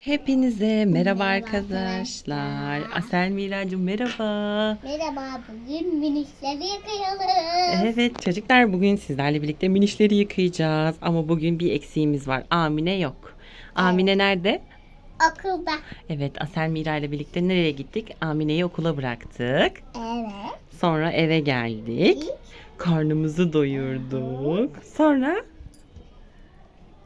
Hepinize merhaba Merhaba arkadaşlar. arkadaşlar. Asel Miracım merhaba. Merhaba, bugün minişleri yıkayalım. Evet çocuklar bugün sizlerle birlikte minişleri yıkayacağız. Ama bugün bir eksiğimiz var. Amine yok. Amine nerede? Okulda. Evet Asel Mira ile birlikte nereye gittik? Amine'yi okula bıraktık. Evet. Sonra eve geldik. Karnımızı doyurduk. Sonra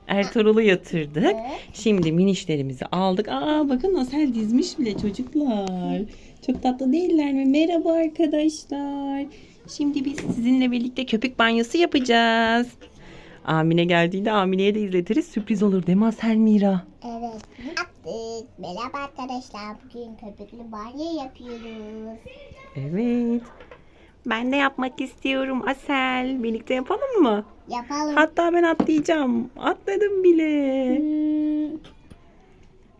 Ertuğrul'u yatırdık. Evet. Şimdi minişlerimizi aldık. Aa bakın Asel dizmiş bile çocuklar. Çok tatlı değiller mi? Merhaba arkadaşlar. Şimdi biz sizinle birlikte köpük banyosu yapacağız. Amine geldiğinde Amine'ye de izletiriz. Sürpriz olur değil mi Asel Mira? Evet. Yaptık. Merhaba arkadaşlar. Bugün köpüklü banyo yapıyoruz. Evet. Ben de yapmak istiyorum Asel. Birlikte yapalım mı? Yapalım. Hatta ben atlayacağım. Atladım bile. Hmm.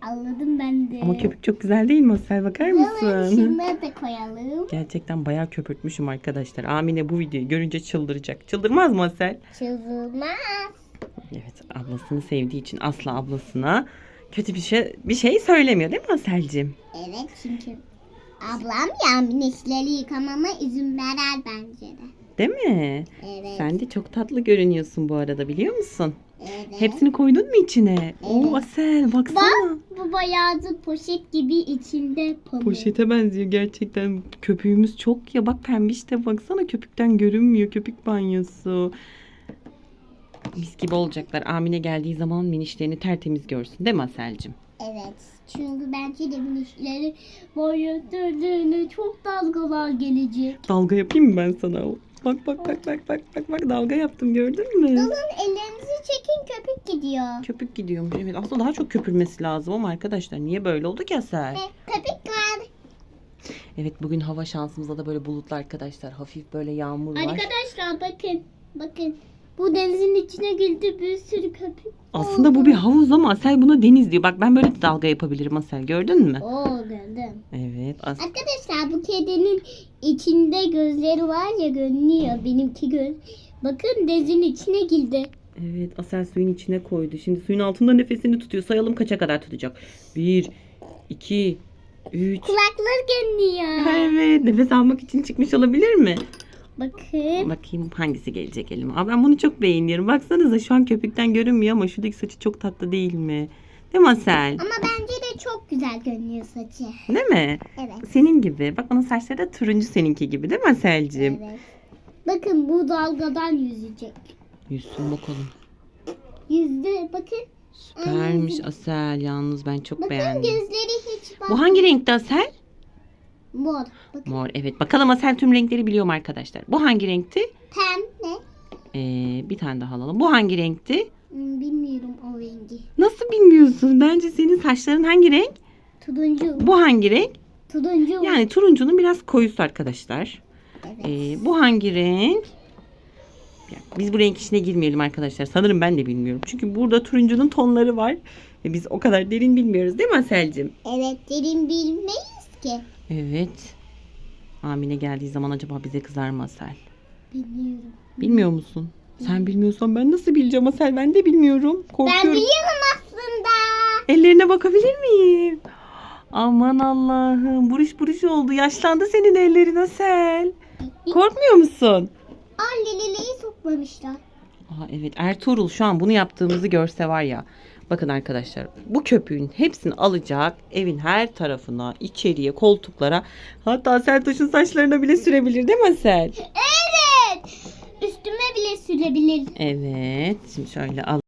Anladım ben de. Ama köpük çok güzel değil mi Asel? Bakar mısın? Şunları da koyalım. Gerçekten bayağı köpürtmüşüm arkadaşlar. Amine bu videoyu görünce çıldıracak. Çıldırmaz mı Asel? Çözülmez. Evet ablasını sevdiği için asla ablasına kötü bir şey bir şey söylemiyor değil mi Asel'cim? Evet çünkü ablam ya minişleri yıkamama izin verer bence de. Değil mi? Evet. Sen de çok tatlı görünüyorsun bu arada biliyor musun? Evet. Hepsini koydun mu içine? Oo Asel baksana. Bak bu bayağı da poşet gibi içinde pamuk. Poşete benziyor gerçekten. Köpüğümüz çok ya bak pembiş de baksana köpükten görünmüyor köpük banyosu. Mis gibi olacaklar. Amine geldiği zaman minişlerini tertemiz görsün değil mi Asel'cim? Evet. Çünkü bence de minişleri boyatırdığını çok dalgalar gelecek. Dalga yapayım mı ben sana? Bak bak bak bak bak bak bak dalga yaptım gördün mü? Alın ellerinizi çekin köpük gidiyor. Köpük gidiyormuş. Evet aslında daha çok köpürmesi lazım ama arkadaşlar niye böyle oldu ki Asel? Köpük var. Evet bugün hava şansımızda da böyle bulutlu arkadaşlar. Hafif böyle yağmur var. Arkadaşlar bakın. Bakın. Bu denizin içine girdi bir sürü köpük. Aslında bu bir havuz ama Asel buna deniz diyor. Bak ben böyle de dalga yapabilirim Asel gördün mü? Oo gördüm. Evet. As- Arkadaşlar bu kedinin içinde gözleri var ya görünüyor. Benimki göz. Bakın denizin içine girdi. evet Asel suyun içine koydu. Şimdi suyun altında nefesini tutuyor. Sayalım kaça kadar tutacak. Bir, iki, üç. Kulakları görünüyor. Evet nefes almak için çıkmış olabilir mi? Bakın. Bakayım hangisi gelecek elime. Aa, ben bunu çok beğeniyorum. Baksanıza şu an köpükten görünmüyor ama şuradaki saçı çok tatlı değil mi? Değil mi Asel? Ama bence de çok güzel görünüyor saçı. Değil mi? Evet. Senin gibi. Bak onun saçları da turuncu seninki gibi değil mi Asel'cim? Evet. Bakın bu dalgadan yüzecek. Yüzsün bakalım. Yüzdü. Bakın. Süpermiş Asel. Yalnız ben çok Bakın beğendim. gözleri hiç bak. Bu hangi renkte Asel? Mor. Bakın. Mor. Evet. Bakalım Asel tüm renkleri biliyor mu arkadaşlar? Bu hangi renkti? Pembe. Ee, bir tane daha alalım. Bu hangi renkti? Hmm, bilmiyorum o rengi. Nasıl bilmiyorsun? Bence senin saçların hangi renk? Turuncu. Bu hangi renk? Turuncu. Yani turuncunun biraz koyusu arkadaşlar. Evet. Ee, bu hangi renk? Biz bu renk işine girmeyelim arkadaşlar. Sanırım ben de bilmiyorum. Çünkü burada turuncunun tonları var. Ve biz o kadar derin bilmiyoruz değil mi Asel'cim? Evet derin bilmeyiz ki. Evet. Amine geldiği zaman acaba bize kızar mı Asel? Bilmiyorum. Bilmiyor musun? Sen bilmiyorsan ben nasıl bileceğim Asel? Ben de bilmiyorum. Ben Korkuyorum. biliyorum aslında. Ellerine bakabilir miyim? Aman Allah'ım. Buruş buruş oldu. Yaşlandı senin ellerin Asel. Korkmuyor musun? Aa lililiği sokmamışlar. Aa, evet Ertuğrul şu an bunu yaptığımızı görse var ya. Bakın arkadaşlar bu köpüğün hepsini alacak evin her tarafına, içeriye, koltuklara hatta Sertaş'ın saçlarına bile sürebilir değil mi Asel? Evet. Üstüme bile sürebilir. Evet. Şimdi şöyle al.